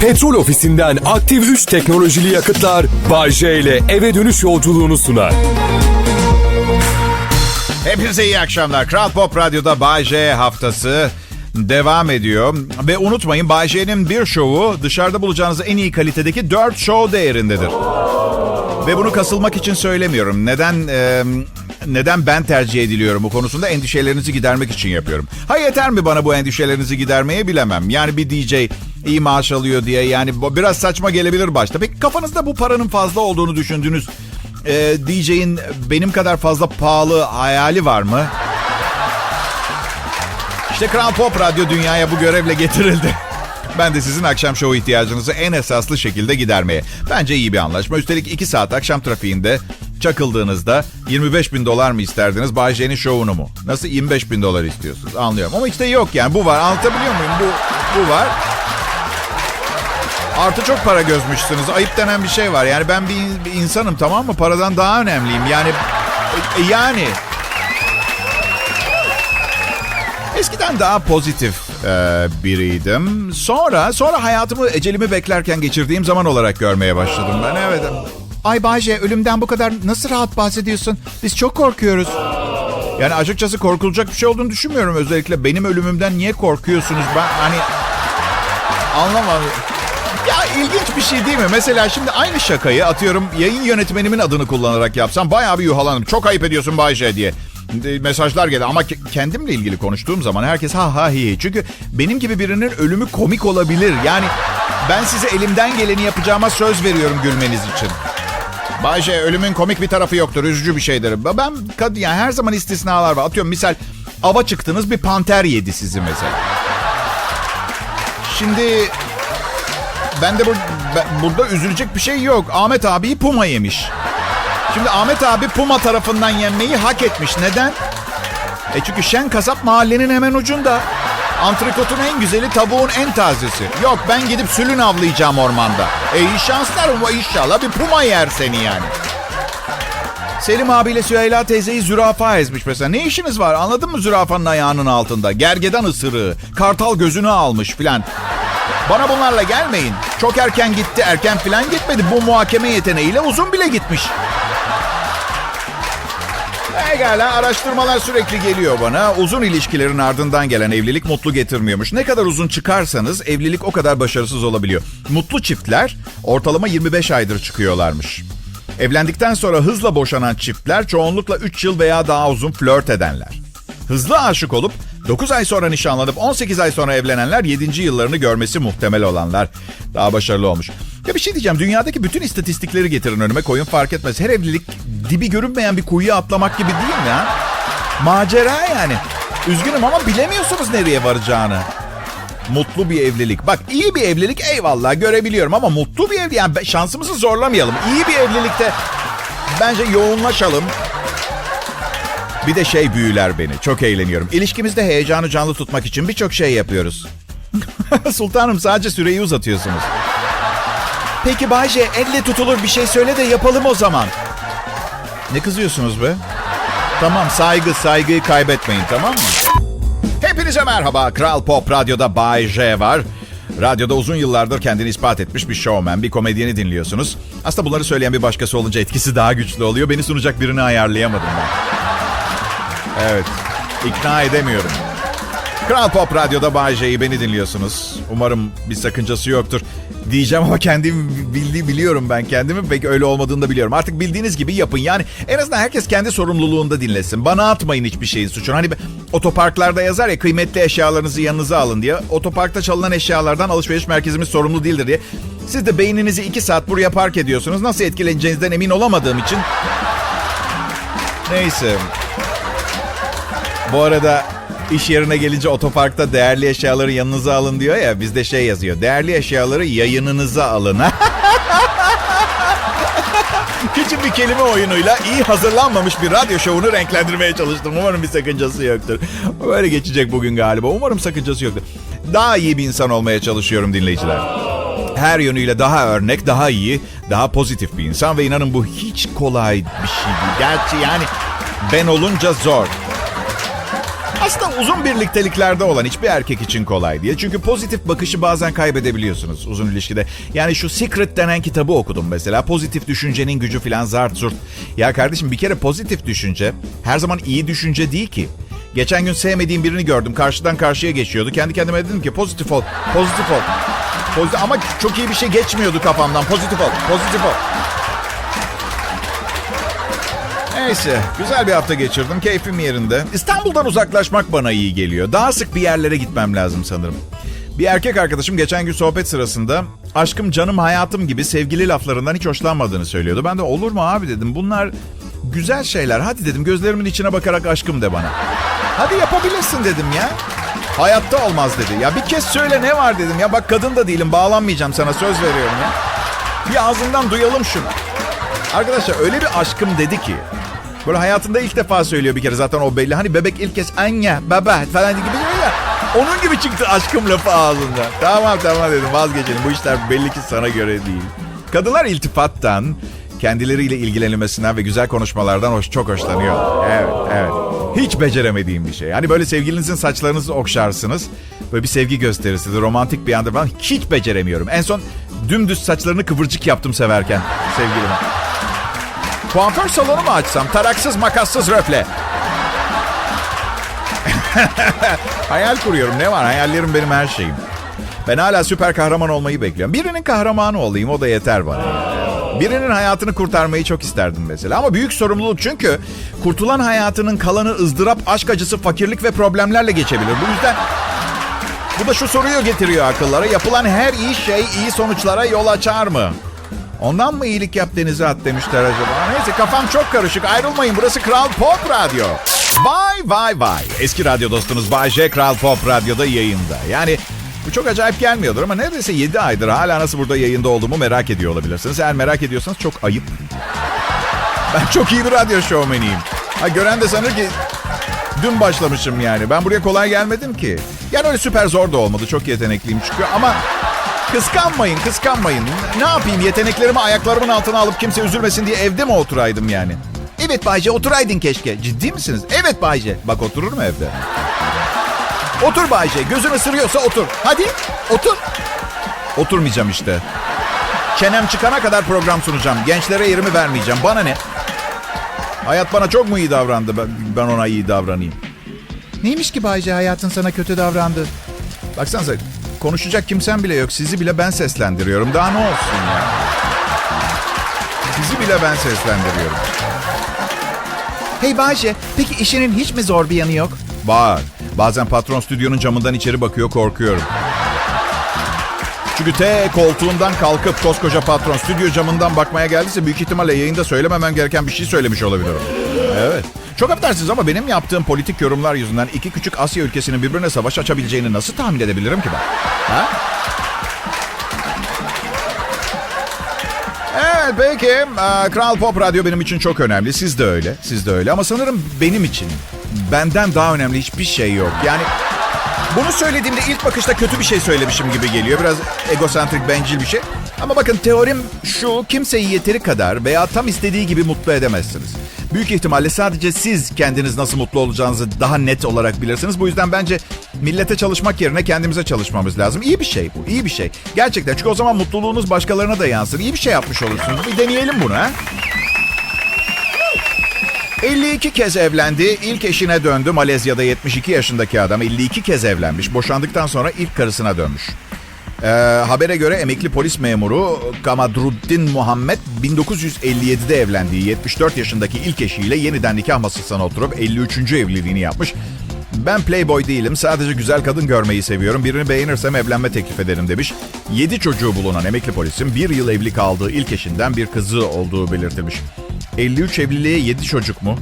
Petrol ofisinden aktif 3 teknolojili yakıtlar Bay J ile eve dönüş yolculuğunu sunar. Hepinize iyi akşamlar. Kral Pop Radyo'da Bay J haftası devam ediyor. Ve unutmayın Bay J'nin bir şovu dışarıda bulacağınız en iyi kalitedeki 4 show değerindedir. Ve bunu kasılmak için söylemiyorum. Neden e, neden ben tercih ediliyorum bu konusunda endişelerinizi gidermek için yapıyorum. Ha yeter mi bana bu endişelerinizi gidermeye bilemem. Yani bir DJ iyi maaş alıyor diye yani biraz saçma gelebilir başta. Peki kafanızda bu paranın fazla olduğunu düşündüğünüz e, DJ'in benim kadar fazla pahalı hayali var mı? İşte Kral Pop Radyo dünyaya bu görevle getirildi. Ben de sizin akşam şovu ihtiyacınızı en esaslı şekilde gidermeye. Bence iyi bir anlaşma. Üstelik 2 saat akşam trafiğinde çakıldığınızda 25 bin dolar mı isterdiniz Bay J'nin şovunu mu? Nasıl 25 bin dolar istiyorsunuz anlıyorum. Ama işte yok yani bu var anlatabiliyor muyum? Bu, bu var. Artı çok para gözmüşsünüz. Ayıp denen bir şey var. Yani ben bir, bir insanım tamam mı? Paradan daha önemliyim. Yani e, yani Eskiden daha pozitif e, biriydim. Sonra sonra hayatımı ecelimi beklerken geçirdiğim zaman olarak görmeye başladım ben. Evet. Ay Bayce ölümden bu kadar nasıl rahat bahsediyorsun? Biz çok korkuyoruz. Yani açıkçası korkulacak bir şey olduğunu düşünmüyorum. Özellikle benim ölümümden niye korkuyorsunuz? Ben hani anlamadım. Ya ilginç bir şey değil mi? Mesela şimdi aynı şakayı atıyorum yayın yönetmenimin adını kullanarak yapsam bayağı bir yuhalanırım. Çok ayıp ediyorsun Bayce diye mesajlar geldi. Ama ke- kendimle ilgili konuştuğum zaman herkes ha ha hi. Çünkü benim gibi birinin ölümü komik olabilir. Yani ben size elimden geleni yapacağıma söz veriyorum gülmeniz için. Bayce ölümün komik bir tarafı yoktur. Üzücü bir şeydir. Ben yani her zaman istisnalar var. Atıyorum misal ava çıktınız bir panter yedi sizi mesela. Şimdi ben de bur- ben- burada üzülecek bir şey yok. Ahmet abiyi puma yemiş. Şimdi Ahmet abi puma tarafından yenmeyi hak etmiş. Neden? E çünkü Şen Kasap mahallenin hemen ucunda. Antrikotun en güzeli, tavuğun en tazesi. Yok ben gidip sülün avlayacağım ormanda. E iyi şanslar ama inşallah bir puma yer seni yani. Selim abiyle Süheyla teyzeyi zürafa ezmiş mesela. Ne işiniz var anladın mı zürafanın ayağının altında? Gergedan ısırığı, kartal gözünü almış filan. Bana bunlarla gelmeyin. Çok erken gitti, erken filan gitmedi. Bu muhakeme yeteneğiyle uzun bile gitmiş. Egala araştırmalar sürekli geliyor bana. Uzun ilişkilerin ardından gelen evlilik mutlu getirmiyormuş. Ne kadar uzun çıkarsanız evlilik o kadar başarısız olabiliyor. Mutlu çiftler ortalama 25 aydır çıkıyorlarmış. Evlendikten sonra hızla boşanan çiftler çoğunlukla 3 yıl veya daha uzun flört edenler. Hızlı aşık olup 9 ay sonra nişanlanıp 18 ay sonra evlenenler 7. yıllarını görmesi muhtemel olanlar daha başarılı olmuş. Ya bir şey diyeceğim. Dünyadaki bütün istatistikleri getirin önüme koyun fark etmez. Her evlilik dibi görünmeyen bir kuyuya atlamak gibi değil mi ha? Macera yani. Üzgünüm ama bilemiyorsunuz nereye varacağını. Mutlu bir evlilik. Bak iyi bir evlilik eyvallah görebiliyorum ama mutlu bir evlilik yani şansımızı zorlamayalım. İyi bir evlilikte bence yoğunlaşalım. Bir de şey büyüler beni. Çok eğleniyorum. İlişkimizde heyecanı canlı tutmak için birçok şey yapıyoruz. Sultanım sadece süreyi uzatıyorsunuz. Peki Bayce elle tutulur bir şey söyle de yapalım o zaman. Ne kızıyorsunuz be? Tamam saygı saygıyı kaybetmeyin tamam mı? Hepinize merhaba. Kral Pop Radyo'da Bay J var. Radyoda uzun yıllardır kendini ispat etmiş bir showman, bir komedyeni dinliyorsunuz. Aslında bunları söyleyen bir başkası olunca etkisi daha güçlü oluyor. Beni sunacak birini ayarlayamadım ben. Evet, ikna edemiyorum. Kral Pop Radyo'da Bay J'yi beni dinliyorsunuz. Umarım bir sakıncası yoktur. Diyeceğim ama kendim bildiği biliyorum ben kendimi. Pek öyle olmadığını da biliyorum. Artık bildiğiniz gibi yapın. Yani en azından herkes kendi sorumluluğunda dinlesin. Bana atmayın hiçbir şeyin suçunu. Hani otoparklarda yazar ya kıymetli eşyalarınızı yanınıza alın diye. Otoparkta çalınan eşyalardan alışveriş merkezimiz sorumlu değildir diye. Siz de beyninizi iki saat buraya park ediyorsunuz. Nasıl etkileneceğinizden emin olamadığım için. Neyse. Bu arada iş yerine gelince otoparkta değerli eşyaları yanınıza alın diyor ya. Bizde şey yazıyor. Değerli eşyaları yayınınıza alın. Küçük bir kelime oyunuyla iyi hazırlanmamış bir radyo şovunu renklendirmeye çalıştım. Umarım bir sakıncası yoktur. Böyle geçecek bugün galiba. Umarım sakıncası yoktur. Daha iyi bir insan olmaya çalışıyorum dinleyiciler. Her yönüyle daha örnek, daha iyi, daha pozitif bir insan ve inanın bu hiç kolay bir şey değil. Gerçi yani ben olunca zor. Aslında uzun birlikteliklerde olan hiçbir erkek için kolay diye. Çünkü pozitif bakışı bazen kaybedebiliyorsunuz uzun ilişkide. Yani şu Secret denen kitabı okudum mesela. Pozitif düşüncenin gücü filan zart zurt. Ya kardeşim bir kere pozitif düşünce her zaman iyi düşünce değil ki. Geçen gün sevmediğim birini gördüm. Karşıdan karşıya geçiyordu. Kendi kendime dedim ki pozitif ol, pozitif ol. Pozitif, ama çok iyi bir şey geçmiyordu kafamdan. Pozitif ol, pozitif ol. Neyse, güzel bir hafta geçirdim. Keyfim yerinde. İstanbul'dan uzaklaşmak bana iyi geliyor. Daha sık bir yerlere gitmem lazım sanırım. Bir erkek arkadaşım geçen gün sohbet sırasında aşkım canım hayatım gibi sevgili laflarından hiç hoşlanmadığını söylüyordu. Ben de olur mu abi dedim. Bunlar güzel şeyler. Hadi dedim gözlerimin içine bakarak aşkım de bana. Hadi yapabilirsin dedim ya. Hayatta olmaz dedi. Ya bir kez söyle ne var dedim. Ya bak kadın da değilim bağlanmayacağım sana söz veriyorum ya. Bir ağzından duyalım şunu. Arkadaşlar öyle bir aşkım dedi ki. Böyle hayatında ilk defa söylüyor bir kere zaten o belli. Hani bebek ilk kez anne, baba falan gibi diyor ya. Onun gibi çıktı aşkım lafı ağzında. Tamam tamam dedim vazgeçelim. Bu işler belli ki sana göre değil. Kadınlar iltifattan, kendileriyle ilgilenilmesinden ve güzel konuşmalardan hoş, çok hoşlanıyor. Evet, evet. Hiç beceremediğim bir şey. Hani böyle sevgilinizin saçlarınızı okşarsınız. Böyle bir sevgi gösterisidir, romantik bir anda falan. Hiç beceremiyorum. En son dümdüz saçlarını kıvırcık yaptım severken sevgilime. Kuaför salonu mu açsam? Taraksız makassız röfle. Hayal kuruyorum. Ne var? Hayallerim benim her şeyim. Ben hala süper kahraman olmayı bekliyorum. Birinin kahramanı olayım o da yeter bana. Birinin hayatını kurtarmayı çok isterdim mesela. Ama büyük sorumluluk çünkü kurtulan hayatının kalanı ızdırap, aşk acısı, fakirlik ve problemlerle geçebilir. Bu yüzden bu da şu soruyu getiriyor akıllara. Yapılan her iyi şey iyi sonuçlara yol açar mı? Ondan mı iyilik yap denize at demişler acaba? Neyse kafam çok karışık. Ayrılmayın burası Kral Pop Radyo. Vay vay vay. Eski radyo dostunuz Bay J Kral Pop Radyo'da yayında. Yani bu çok acayip gelmiyordur ama neredeyse 7 aydır hala nasıl burada yayında olduğumu merak ediyor olabilirsiniz. Eğer merak ediyorsanız çok ayıp. Ben çok iyi bir radyo şovmeniyim. Ha, gören de sanır ki dün başlamışım yani. Ben buraya kolay gelmedim ki. Yani öyle süper zor da olmadı. Çok yetenekliyim çünkü ama Kıskanmayın, kıskanmayın. Ne yapayım? Yeteneklerimi ayaklarımın altına alıp kimse üzülmesin diye evde mi oturaydım yani? Evet Bayce oturaydın keşke. Ciddi misiniz? Evet Bayce. Bak oturur mu evde? Otur Bayce. Gözün ısırıyorsa otur. Hadi otur. Oturmayacağım işte. Çenem çıkana kadar program sunacağım. Gençlere yerimi vermeyeceğim. Bana ne? Hayat bana çok mu iyi davrandı? Ben, ona iyi davranayım. Neymiş ki Bayce hayatın sana kötü davrandı? Baksanıza konuşacak kimsen bile yok. Sizi bile ben seslendiriyorum. Daha ne olsun ya? Sizi bile ben seslendiriyorum. Hey Bayce, peki işinin hiç mi zor bir yanı yok? Var. Bazen patron stüdyonun camından içeri bakıyor, korkuyorum. Çünkü T koltuğundan kalkıp koskoca patron stüdyo camından bakmaya geldiyse büyük ihtimalle yayında söylememen gereken bir şey söylemiş olabilirim. Evet. Çok affedersiniz ama benim yaptığım politik yorumlar yüzünden iki küçük Asya ülkesinin birbirine savaş açabileceğini nasıl tahmin edebilirim ki ben? Ha? Evet peki. Ee, Kral Pop Radyo benim için çok önemli. Siz de öyle. Siz de öyle. Ama sanırım benim için benden daha önemli hiçbir şey yok. Yani bunu söylediğimde ilk bakışta kötü bir şey söylemişim gibi geliyor. Biraz egosantrik, bencil bir şey. Ama bakın teorim şu, kimseyi yeteri kadar veya tam istediği gibi mutlu edemezsiniz. Büyük ihtimalle sadece siz kendiniz nasıl mutlu olacağınızı daha net olarak bilirsiniz. Bu yüzden bence millete çalışmak yerine kendimize çalışmamız lazım. İyi bir şey bu, iyi bir şey. Gerçekten çünkü o zaman mutluluğunuz başkalarına da yansır. İyi bir şey yapmış olursunuz. Bir deneyelim bunu ha. 52 kez evlendi. İlk eşine döndü. Malezya'da 72 yaşındaki adam 52 kez evlenmiş. Boşandıktan sonra ilk karısına dönmüş. Ee, habere göre emekli polis memuru Kamadruddin Muhammed 1957'de evlendiği 74 yaşındaki ilk eşiyle yeniden nikah masasına oturup 53. evliliğini yapmış. Ben playboy değilim. Sadece güzel kadın görmeyi seviyorum. Birini beğenirsem evlenme teklif ederim demiş. 7 çocuğu bulunan emekli polisin bir yıl evli kaldığı ilk eşinden bir kızı olduğu belirtilmiş. 53 evliliğe 7 çocuk mu?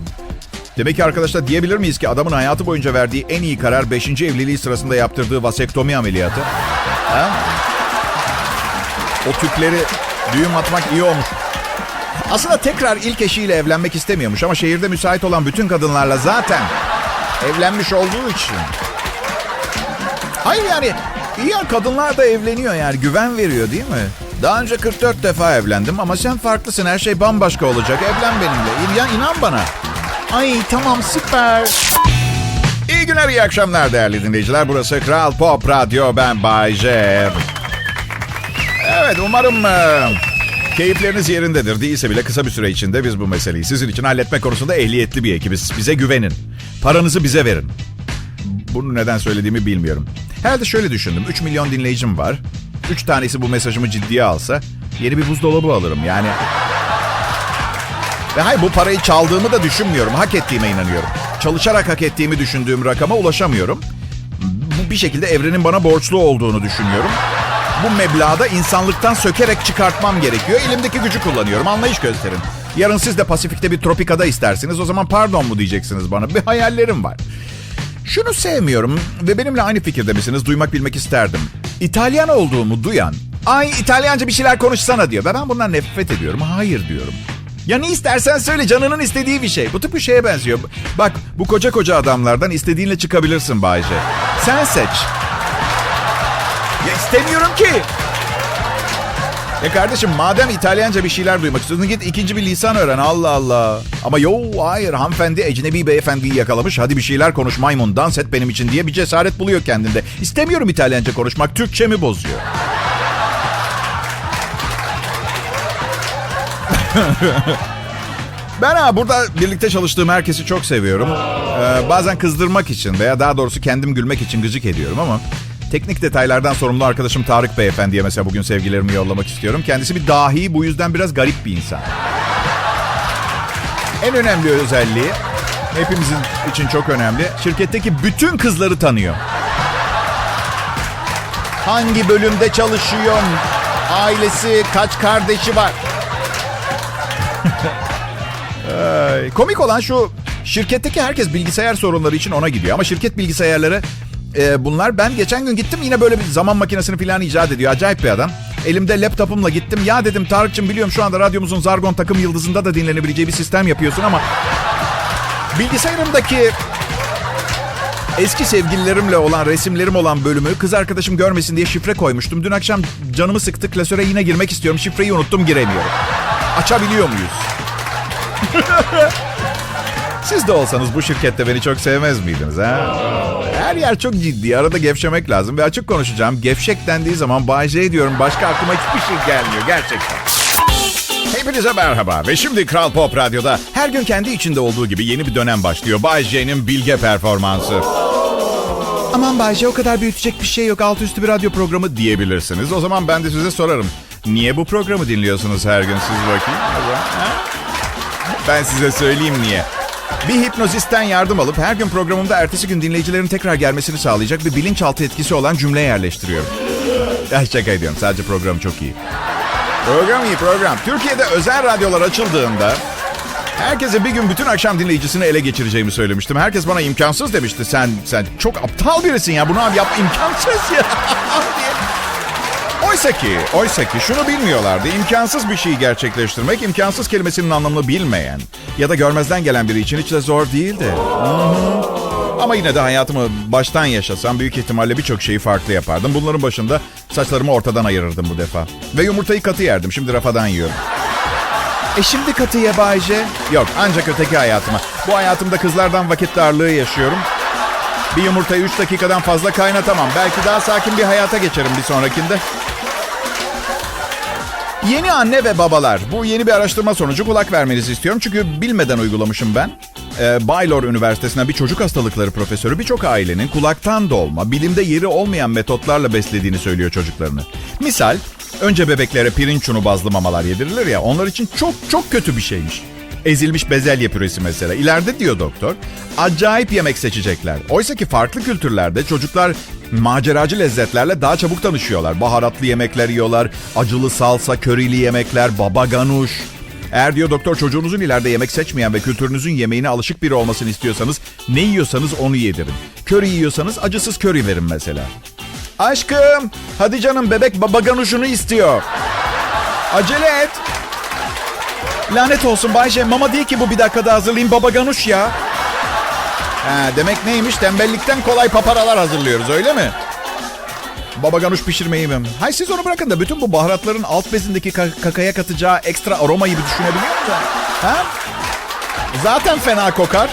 Demek ki arkadaşlar diyebilir miyiz ki adamın hayatı boyunca verdiği en iyi karar 5. evliliği sırasında yaptırdığı vasektomi ameliyatı? Ha? O tüpleri düğüm atmak iyi olmuş. Aslında tekrar ilk eşiyle evlenmek istemiyormuş ama şehirde müsait olan bütün kadınlarla zaten evlenmiş olduğu için. Hayır yani iyi ya kadınlar da evleniyor yani güven veriyor değil mi? Daha önce 44 defa evlendim ama sen farklısın her şey bambaşka olacak. Evlen benimle. Ya inan bana. Ay tamam süper. İyi günler, iyi akşamlar değerli dinleyiciler. Burası Kral Pop Radyo, ben Bay. Evet, umarım e, keyifleriniz yerindedir. Değilse bile kısa bir süre içinde biz bu meseleyi sizin için halletme konusunda ehliyetli bir ekibiz. Bize güvenin. Paranızı bize verin. Bunu neden söylediğimi bilmiyorum. Herhalde şöyle düşündüm. 3 milyon dinleyicim var. 3 tanesi bu mesajımı ciddiye alsa yeni bir buzdolabı alırım. Yani ve hayır bu parayı çaldığımı da düşünmüyorum. Hak ettiğime inanıyorum. Çalışarak hak ettiğimi düşündüğüm rakama ulaşamıyorum. Bu bir şekilde evrenin bana borçlu olduğunu düşünüyorum. Bu meblağı da insanlıktan sökerek çıkartmam gerekiyor. Elimdeki gücü kullanıyorum. Anlayış gösterin. Yarın siz de Pasifik'te bir tropikada istersiniz. O zaman pardon mu diyeceksiniz bana. Bir hayallerim var. Şunu sevmiyorum ve benimle aynı fikirde misiniz? Duymak bilmek isterdim. İtalyan olduğumu duyan, ay İtalyanca bir şeyler konuşsana diyor. Ben bundan nefret ediyorum. Hayır diyorum. Ya ne istersen söyle canının istediği bir şey. Bu bir şeye benziyor. Bak bu koca koca adamlardan istediğinle çıkabilirsin Bayce. Sen seç. Ya istemiyorum ki. Ya kardeşim madem İtalyanca bir şeyler duymak istiyorsun git ikinci bir lisan öğren Allah Allah. Ama yo hayır hanımefendi ecnebi beyefendiyi yakalamış. Hadi bir şeyler konuş maymun dans et benim için diye bir cesaret buluyor kendinde. İstemiyorum İtalyanca konuşmak Türkçemi bozuyor. Ben ha burada birlikte çalıştığım herkesi çok seviyorum. Ee, bazen kızdırmak için veya daha doğrusu kendim gülmek için gıcık ediyorum ama teknik detaylardan sorumlu arkadaşım Tarık Beyefendi'ye mesela bugün sevgilerimi yollamak istiyorum. Kendisi bir dahi bu yüzden biraz garip bir insan. En önemli özelliği hepimizin için çok önemli. Şirketteki bütün kızları tanıyor. Hangi bölümde çalışıyor? Ailesi, kaç kardeşi var? Ay, komik olan şu şirketteki herkes bilgisayar sorunları için ona gidiyor. Ama şirket bilgisayarları e, bunlar ben geçen gün gittim yine böyle bir zaman makinesini falan icat ediyor. Acayip bir adam. Elimde laptopumla gittim. Ya dedim Tarık'cığım biliyorum şu anda radyomuzun Zargon takım yıldızında da dinlenebileceği bir sistem yapıyorsun ama bilgisayarımdaki eski sevgililerimle olan resimlerim olan bölümü kız arkadaşım görmesin diye şifre koymuştum. Dün akşam canımı sıktı klasöre yine girmek istiyorum. Şifreyi unuttum giremiyorum. Açabiliyor muyuz? Siz de olsanız bu şirkette beni çok sevmez miydiniz ha? Her yer çok ciddi. Arada gevşemek lazım ve açık konuşacağım. Gevşek dendiği zaman Bay J diyorum. Başka aklıma hiçbir şey gelmiyor gerçekten. Hepinize merhaba ve şimdi Kral Pop Radyo'da her gün kendi içinde olduğu gibi yeni bir dönem başlıyor. Bay J'nin bilge performansı. Aman Bay J o kadar büyütecek bir şey yok. Alt üstü bir radyo programı diyebilirsiniz. O zaman ben de size sorarım. Niye bu programı dinliyorsunuz her gün siz bakayım? Ben size söyleyeyim niye. Bir hipnozisten yardım alıp her gün programımda ertesi gün dinleyicilerin tekrar gelmesini sağlayacak bir bilinçaltı etkisi olan cümle yerleştiriyorum. Ya şaka ediyorum. Sadece program çok iyi. Program iyi program. Türkiye'de özel radyolar açıldığında herkese bir gün bütün akşam dinleyicisini ele geçireceğimi söylemiştim. Herkes bana imkansız demişti. Sen sen çok aptal birisin ya. Bunu abi yap imkansız ya. Oysa ki, oysa ki şunu bilmiyorlardı. İmkansız bir şeyi gerçekleştirmek, imkansız kelimesinin anlamını bilmeyen ya da görmezden gelen biri için hiç de zor değildi. Ama yine de hayatımı baştan yaşasam büyük ihtimalle birçok şeyi farklı yapardım. Bunların başında saçlarımı ortadan ayırırdım bu defa. Ve yumurtayı katı yerdim. Şimdi rafadan yiyorum. E şimdi katı ye Bayce. Yok ancak öteki hayatıma. Bu hayatımda kızlardan vakit darlığı yaşıyorum. Bir yumurtayı 3 dakikadan fazla kaynatamam. Belki daha sakin bir hayata geçerim bir sonrakinde. Yeni anne ve babalar. Bu yeni bir araştırma sonucu kulak vermenizi istiyorum. Çünkü bilmeden uygulamışım ben. Ee, Baylor Üniversitesi'nden bir çocuk hastalıkları profesörü birçok ailenin kulaktan dolma, bilimde yeri olmayan metotlarla beslediğini söylüyor çocuklarını. Misal, önce bebeklere pirinç unu bazlı mamalar yedirilir ya, onlar için çok çok kötü bir şeymiş. Ezilmiş bezelye püresi mesela. İleride diyor doktor, acayip yemek seçecekler. Oysa ki farklı kültürlerde çocuklar maceracı lezzetlerle daha çabuk tanışıyorlar. Baharatlı yemekler yiyorlar, acılı salsa, körili yemekler, baba ganuş. Eğer diyor doktor çocuğunuzun ileride yemek seçmeyen ve kültürünüzün yemeğine alışık biri olmasını istiyorsanız ne yiyorsanız onu yedirin. Köri yiyorsanız acısız köri verin mesela. Aşkım, hadi canım bebek baba ganuşunu istiyor. Acele et. Lanet olsun Bayce, mama değil ki bu bir dakikada hazırlayayım baba ganuş ya. Ha, demek neymiş? Tembellikten kolay paparalar hazırlıyoruz öyle mi? Baba ganuş pişirmeyi mi? Hay siz onu bırakın da bütün bu baharatların alt bezindeki ka- kakaya katacağı ekstra aromayı bir düşünebiliyor musun? Ha? Zaten fena kokar.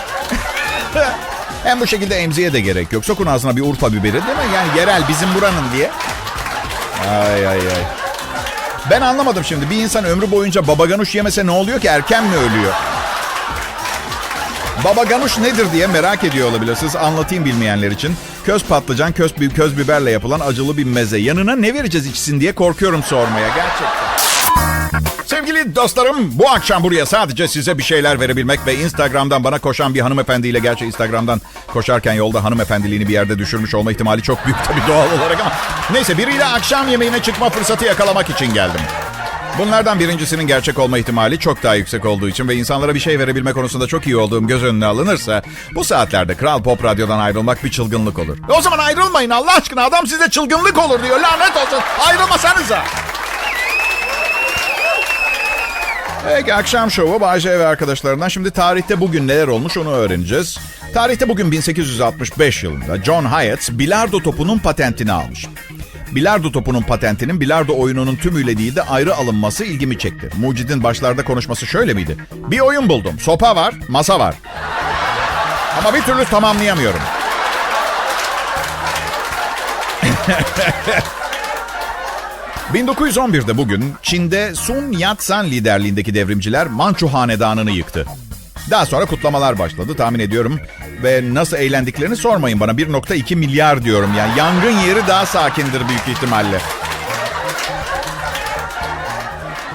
Hem bu şekilde emziğe de gerek yok. Sokun ağzına bir Urfa biberi değil mi? Yani yerel bizim buranın diye. Ay ay ay. Ben anlamadım şimdi. Bir insan ömrü boyunca baba ganuş yemese ne oluyor ki? Erken mi ölüyor? Baba ganuş nedir diye merak ediyor olabilirsiniz. Anlatayım bilmeyenler için. Köz patlıcan, köz, köz biberle yapılan acılı bir meze. Yanına ne vereceğiz içsin diye korkuyorum sormaya gerçekten. Sevgili dostlarım bu akşam buraya sadece size bir şeyler verebilmek ve Instagram'dan bana koşan bir hanımefendiyle gerçi Instagram'dan koşarken yolda hanımefendiliğini bir yerde düşürmüş olma ihtimali çok büyük tabii doğal olarak ama neyse biriyle akşam yemeğine çıkma fırsatı yakalamak için geldim. Bunlardan birincisinin gerçek olma ihtimali çok daha yüksek olduğu için ve insanlara bir şey verebilme konusunda çok iyi olduğum göz önüne alınırsa bu saatlerde Kral Pop Radyo'dan ayrılmak bir çılgınlık olur. O zaman ayrılmayın Allah aşkına adam size çılgınlık olur diyor lanet olsun ayrılmasanıza. Peki akşam şovu Bayce ve arkadaşlarından. Şimdi tarihte bugün neler olmuş onu öğreneceğiz. Tarihte bugün 1865 yılında John Hyatt bilardo topunun patentini almış. Bilardo topunun patentinin bilardo oyununun tümüyle değil de ayrı alınması ilgimi çekti. Mucid'in başlarda konuşması şöyle miydi? Bir oyun buldum. Sopa var, masa var. Ama bir türlü tamamlayamıyorum. ...1911'de bugün Çin'de Sun Yat-sen liderliğindeki devrimciler Mançu Hanedanı'nı yıktı. Daha sonra kutlamalar başladı tahmin ediyorum. Ve nasıl eğlendiklerini sormayın bana. 1.2 milyar diyorum yani. Yangın yeri daha sakindir büyük ihtimalle.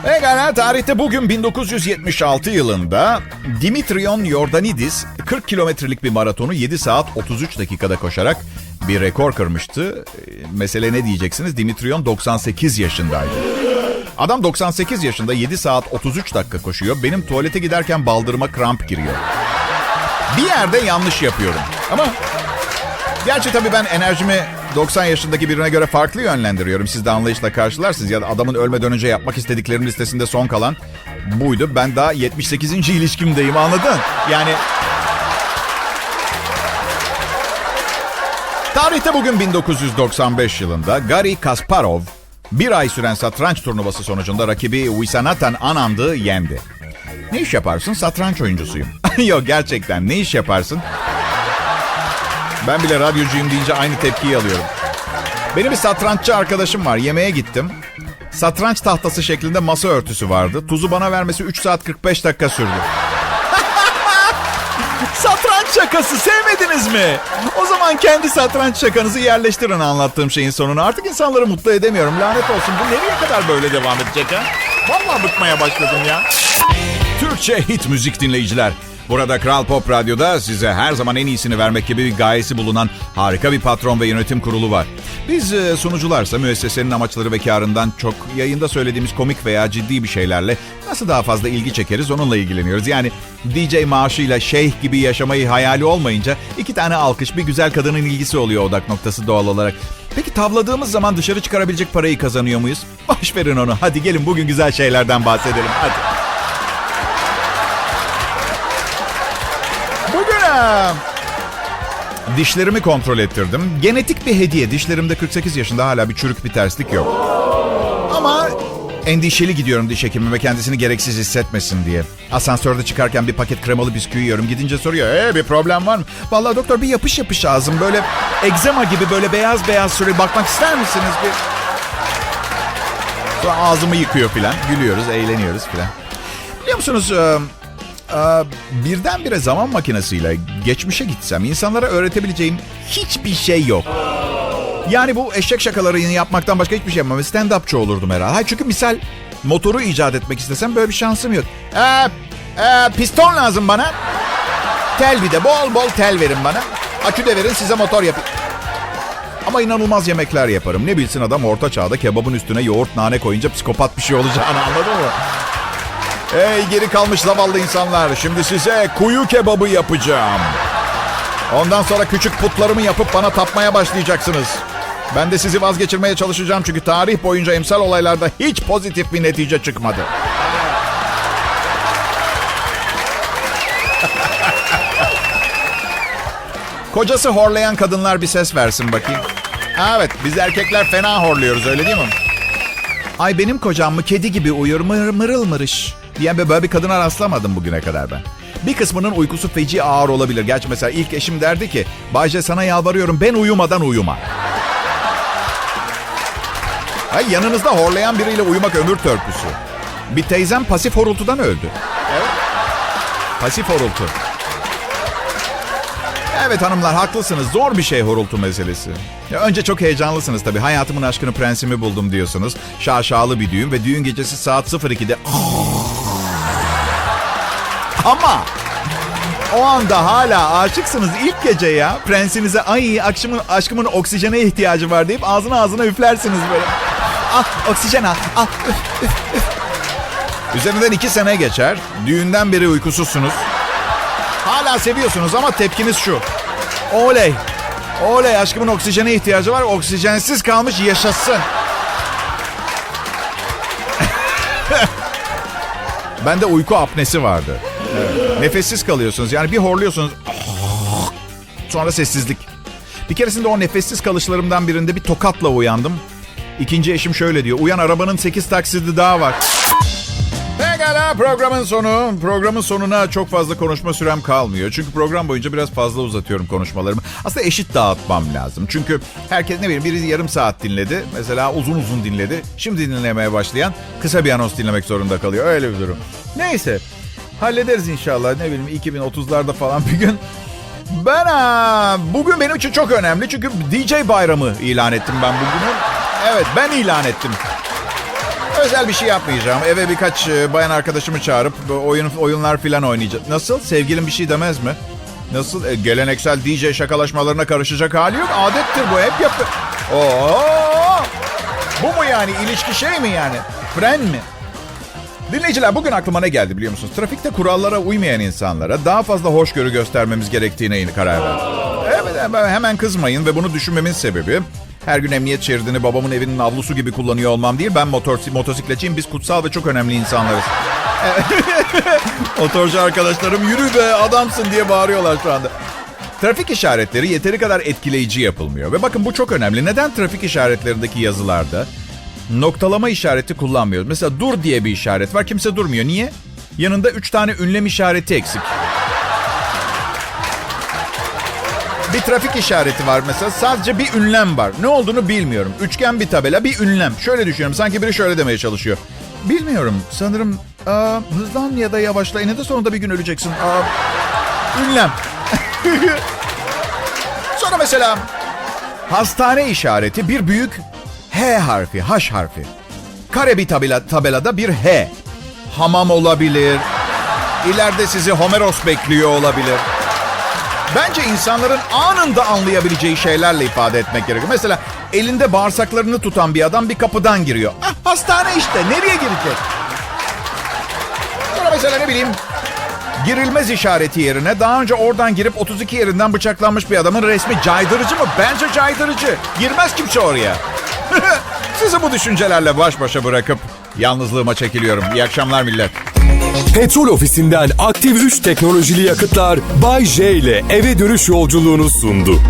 Pekala tarihte bugün 1976 yılında Dimitrion Yordanidis 40 kilometrelik bir maratonu 7 saat 33 dakikada koşarak bir rekor kırmıştı. Mesele ne diyeceksiniz? Dimitrion 98 yaşındaydı. Adam 98 yaşında 7 saat 33 dakika koşuyor. Benim tuvalete giderken baldırıma kramp giriyor. Bir yerde yanlış yapıyorum. Ama gerçi tabii ben enerjimi 90 yaşındaki birine göre farklı yönlendiriyorum. Siz de anlayışla karşılarsınız. Ya da adamın ölmeden önce yapmak istediklerim listesinde son kalan buydu. Ben daha 78. ilişkimdeyim anladın? Yani Tarihte bugün 1995 yılında Gary Kasparov bir ay süren satranç turnuvası sonucunda rakibi Wissanatan Anand'ı yendi. Ne iş yaparsın? Satranç oyuncusuyum. Yok gerçekten ne iş yaparsın? Ben bile radyocuyum deyince aynı tepkiyi alıyorum. Benim bir satranççı arkadaşım var. Yemeğe gittim. Satranç tahtası şeklinde masa örtüsü vardı. Tuzu bana vermesi 3 saat 45 dakika sürdü. Satranç şakası sevmediniz mi? O zaman kendi satranç şakanızı yerleştirin anlattığım şeyin sonuna. Artık insanları mutlu edemiyorum. Lanet olsun. Bu nereye kadar böyle devam edecek ha? Vallahi bıkmaya başladım ya. Türkçe hit müzik dinleyiciler. Burada Kral Pop Radyo'da size her zaman en iyisini vermek gibi bir gayesi bulunan harika bir patron ve yönetim kurulu var. Biz e, sunucularsa müessesenin amaçları ve karından çok yayında söylediğimiz komik veya ciddi bir şeylerle nasıl daha fazla ilgi çekeriz onunla ilgileniyoruz. Yani DJ maaşıyla şeyh gibi yaşamayı hayali olmayınca iki tane alkış bir güzel kadının ilgisi oluyor odak noktası doğal olarak. Peki tavladığımız zaman dışarı çıkarabilecek parayı kazanıyor muyuz? Boş verin onu. Hadi gelin bugün güzel şeylerden bahsedelim. Hadi. Dişlerimi kontrol ettirdim. Genetik bir hediye. Dişlerimde 48 yaşında hala bir çürük bir terslik yok. Ama endişeli gidiyorum diş hekimime kendisini gereksiz hissetmesin diye. Asansörde çıkarken bir paket kremalı bisküvi yiyorum. Gidince soruyor, ee bir problem var mı? Vallahi doktor bir yapış yapış ağzım. Böyle egzama gibi böyle beyaz beyaz süre bakmak ister misiniz? Bir... Sonra ağzımı yıkıyor filan. Gülüyoruz, eğleniyoruz filan. Biliyor musunuz... e, birdenbire zaman makinesiyle geçmişe gitsem insanlara öğretebileceğim hiçbir şey yok. Yani bu eşek şakalarını yapmaktan başka hiçbir şey yapmam. Stand-upçı olurdum herhalde. Hayır, çünkü misal motoru icat etmek istesem böyle bir şansım yok. Ee, e, piston lazım bana. Tel bir de bol bol tel verin bana. Akü de verin size motor yapayım. Ama inanılmaz yemekler yaparım. Ne bilsin adam orta çağda kebabın üstüne yoğurt nane koyunca psikopat bir şey olacağını anladın mı? Ey geri kalmış zavallı insanlar. Şimdi size kuyu kebabı yapacağım. Ondan sonra küçük putlarımı yapıp bana tapmaya başlayacaksınız. Ben de sizi vazgeçirmeye çalışacağım çünkü tarih boyunca emsal olaylarda hiç pozitif bir netice çıkmadı. Kocası horlayan kadınlar bir ses versin bakayım. Evet, biz erkekler fena horluyoruz öyle değil mi? Ay benim kocam mı kedi gibi uyur mır mırıl mırış diyen böyle bir kadına rastlamadım bugüne kadar ben. Bir kısmının uykusu feci ağır olabilir. Gerçi mesela ilk eşim derdi ki Bayce sana yalvarıyorum ben uyumadan uyuma. Ay, yanınızda horlayan biriyle uyumak ömür törpüsü. Bir teyzem pasif horultudan öldü. Evet. Pasif horultu. Evet hanımlar haklısınız. Zor bir şey horultu meselesi. Ya önce çok heyecanlısınız tabii. Hayatımın aşkını prensimi buldum diyorsunuz. Şaşalı bir düğün ve düğün gecesi saat 02'de... Ama o anda hala aşıksınız ilk gece ya. Prensinize ay akşamın, aşkımın oksijene ihtiyacı var deyip ağzına ağzına üflersiniz böyle. Ah oksijen al. Ah. Üzerinden iki sene geçer. Düğünden beri uykusuzsunuz. Hala seviyorsunuz ama tepkiniz şu. Oley. Oley aşkımın oksijene ihtiyacı var. Oksijensiz kalmış yaşasın. Bende uyku apnesi vardı. Nefessiz kalıyorsunuz. Yani bir horluyorsunuz. Sonra sessizlik. Bir keresinde o nefessiz kalışlarımdan birinde bir tokatla uyandım. İkinci eşim şöyle diyor. Uyan arabanın 8 taksidi daha var. Pekala programın sonu. Programın sonuna çok fazla konuşma sürem kalmıyor. Çünkü program boyunca biraz fazla uzatıyorum konuşmalarımı. Aslında eşit dağıtmam lazım. Çünkü herkes ne bileyim biri yarım saat dinledi. Mesela uzun uzun dinledi. Şimdi dinlemeye başlayan kısa bir anons dinlemek zorunda kalıyor. Öyle bir durum. Neyse. Hallederiz inşallah. Ne bileyim 2030'larda falan bir gün. Ben ha, bugün benim için çok önemli. Çünkü DJ bayramı ilan ettim ben bugünü. Evet ben ilan ettim. Özel bir şey yapmayacağım. Eve birkaç e, bayan arkadaşımı çağırıp oyun oyunlar falan oynayacağım. Nasıl? Sevgilim bir şey demez mi? Nasıl? E, geleneksel DJ şakalaşmalarına karışacak hali yok. Adettir bu. Hep yapı. Oo! Bu mu yani? İlişki şey mi yani? Fren mi? Dinleyiciler bugün aklıma ne geldi biliyor musunuz? Trafikte kurallara uymayan insanlara daha fazla hoşgörü göstermemiz gerektiğine karar verdim. Evet hemen kızmayın ve bunu düşünmemin sebebi her gün emniyet şeridini babamın evinin avlusu gibi kullanıyor olmam değil. Ben motor, motosikletçiyim. Biz kutsal ve çok önemli insanlarız. Motorcu arkadaşlarım yürü be adamsın diye bağırıyorlar şu anda. Trafik işaretleri yeteri kadar etkileyici yapılmıyor. Ve bakın bu çok önemli. Neden trafik işaretlerindeki yazılarda noktalama işareti kullanmıyoruz? Mesela dur diye bir işaret var. Kimse durmuyor. Niye? Yanında üç tane ünlem işareti eksik. Bir trafik işareti var mesela. Sadece bir ünlem var. Ne olduğunu bilmiyorum. Üçgen bir tabela, bir ünlem. Şöyle düşünüyorum. Sanki biri şöyle demeye çalışıyor. Bilmiyorum. Sanırım aa, hızlan ya da yavaşla. Eninde sonunda bir gün öleceksin. Aa, ünlem. Sonra mesela hastane işareti bir büyük H harfi, H harfi. Kare bir tabela, tabelada bir H. Hamam olabilir. İleride sizi Homeros bekliyor olabilir. Bence insanların anında anlayabileceği şeylerle ifade etmek gerekiyor. Mesela elinde bağırsaklarını tutan bir adam bir kapıdan giriyor. Ah, hastane işte. Nereye girecek? Sonra mesela ne bileyim girilmez işareti yerine daha önce oradan girip 32 yerinden bıçaklanmış bir adamın resmi caydırıcı mı? Bence caydırıcı. Girmez kimse oraya. Sizi bu düşüncelerle baş başa bırakıp yalnızlığıma çekiliyorum. İyi akşamlar millet. Petrol ofisinden aktif 3 teknolojili yakıtlar Bay J ile eve dönüş yolculuğunu sundu.